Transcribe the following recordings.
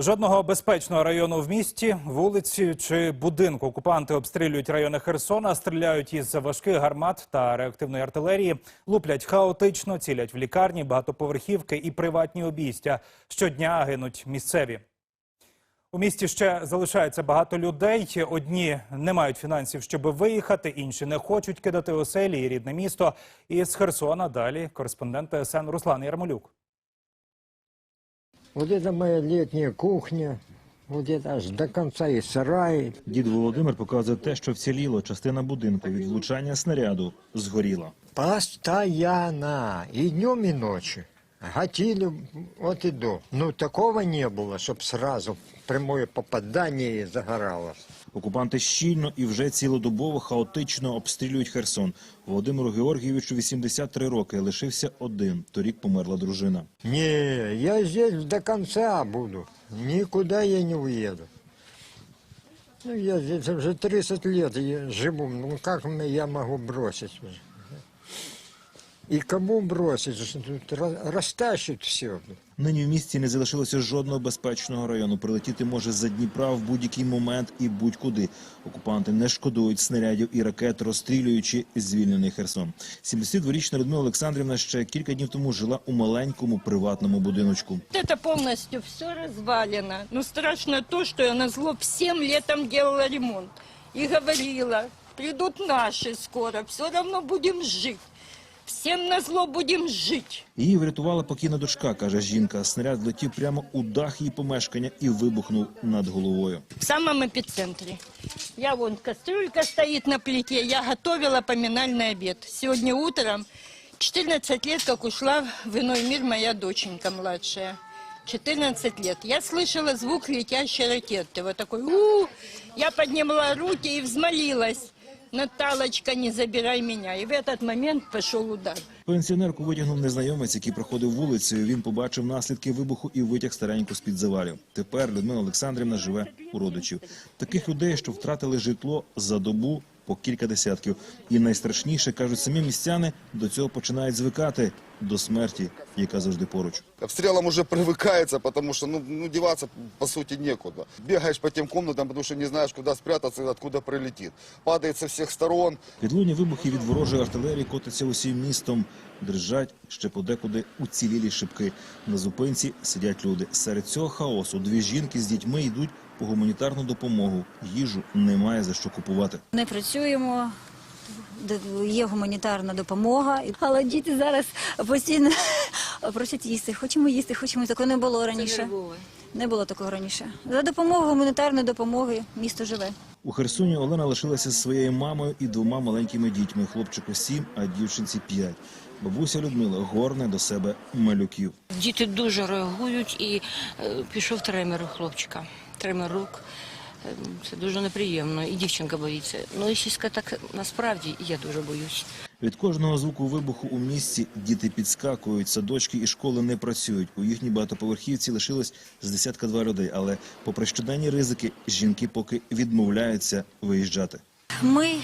Жодного безпечного району в місті, вулиці чи будинку. Окупанти обстрілюють райони Херсона, стріляють із важких гармат та реактивної артилерії, луплять хаотично, цілять в лікарні, багатоповерхівки і приватні обійстя. Щодня гинуть місцеві. У місті ще залишається багато людей. Одні не мають фінансів, щоб виїхати, інші не хочуть кидати оселі і рідне місто. І з Херсона далі кореспондент ТСН Руслан Ярмолюк. Вот это моя летняя кухня. Вот это аж до конца и сарай. Дід Володимир показує те, що вціліло. Частина будинку від влучання снаряду згоріла. Постоянно. И днем, и ночью. Гатили от и до. Ну, такого не было, чтобы сразу прямое попадание и загоралось. Окупанти щільно і вже цілодобово хаотично обстрілюють Херсон. Володимиру Георгійовичу 83 роки. Лишився один. Торік померла дружина. Ні, я здесь до кінця буду. Нікуди я не уїду. Ну, я здесь вже 30 років живу. Ну, як я можу бросить И кому бросить? Тут ра- все. Нині в місті не залишилося жодного безпечного району. Прилетіти може за Дніпра в будь-який момент і будь-куди. Окупанти не шкодують снарядів і ракет, розстрілюючи звільнений Херсон. 72-річна Людмила Олександрівна ще кілька днів тому жила у маленькому приватному будиночку. Это полностью все развалено. Но страшно то, что я на зло всем летом делала ремонт. И говорила, придут наши скоро, все равно будем жить. Всем на зло будем жить. Її врятувала покійна дочка, каже жінка. Снаряд влетів прямо у дах її помешкання і вибухнув над головою. В самом эпицентре. Я вон, кастрюлька стоит на плите, я готовила поминальный обед. Сегодня утром 14 лет, как ушла в иной мир моя доченька младшая. 14 лет. Я слышала звук летящей ракеты. Вот такой у Я подняла руки и взмолилась. Наталочка, не забирай меня. І в этот момент пішов удар. Пенсіонерку витягнув незнайомець, який проходив вулицею. Він побачив наслідки вибуху і витяг стареньку з під завалів. Тепер Людмила Олександрівна живе у родичів. Таких людей, що втратили житло за добу по кілька десятків. І найстрашніше кажуть самі містяни, до цього починають звикати до смерті, яка завжди поруч. К обстрелам уже привыкается, потому что ну, ну деваться по сути некуда. Бегаешь по тем комнатам, потому что не знаешь, куда спрятаться, откуда прилетит. Падает со всех сторон. Відлуння вибухів від ворожої артилерії котиться усім містом. Дрижать ще подекуди уцілілі шибки. На зупинці сидять люди. Серед цього хаосу дві жінки з дітьми йдуть по гуманітарну допомогу. Їжу немає за що купувати. Не працюємо, є гуманітарна допомога, але діти зараз постійно просять їсти. Хочемо їсти, хочемо. Такого не було раніше. Не було такого раніше. За допомогою гуманітарної допомоги місто живе. У Херсоні Олена лишилася зі своєю мамою і двома маленькими дітьми. Хлопчику сім, а дівчинці п'ять. Бабуся Людмила горне до себе малюків. Діти дуже реагують і е, пішов тремер у хлопчика. Тремер рук. Е, Це дуже неприємно. І дівчинка боїться. Ну, якщо сказати так, насправді я дуже боюсь. Від кожного звуку вибуху у місті діти підскакують, садочки і школи не працюють. У їхній багатоповерхівці лишилось з десятка два людей. Але, попри щоденні ризики, жінки поки відмовляються виїжджати. Ми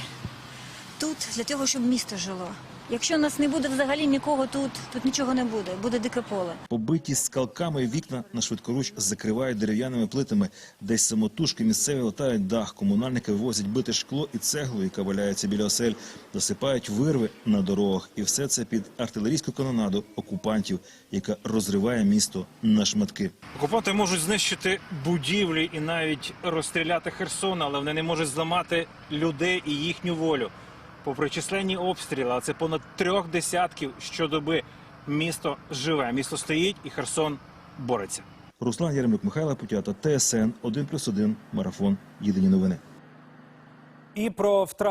тут для того, щоб місто жило. Якщо нас не буде взагалі нікого тут, тут нічого не буде, буде дике поле. Побиті скалками вікна на швидкоруч закривають дерев'яними плитами. Десь самотужки місцеві латають дах. Комунальники вивозять бите шкло і цеглу, яка валяється біля осель, засипають вирви на дорогах. І все це під артилерійську канонаду окупантів, яка розриває місто на шматки. Окупанти можуть знищити будівлі і навіть розстріляти Херсон, але вони не можуть зламати людей і їхню волю. Попри численні обстріли, а це понад трьох десятків щодоби, місто живе, місто стоїть і Херсон бореться. Руслан Яремюк, Михайло Путята, ТСН 1+,1, Марафон. Єдині новини. І про втрату.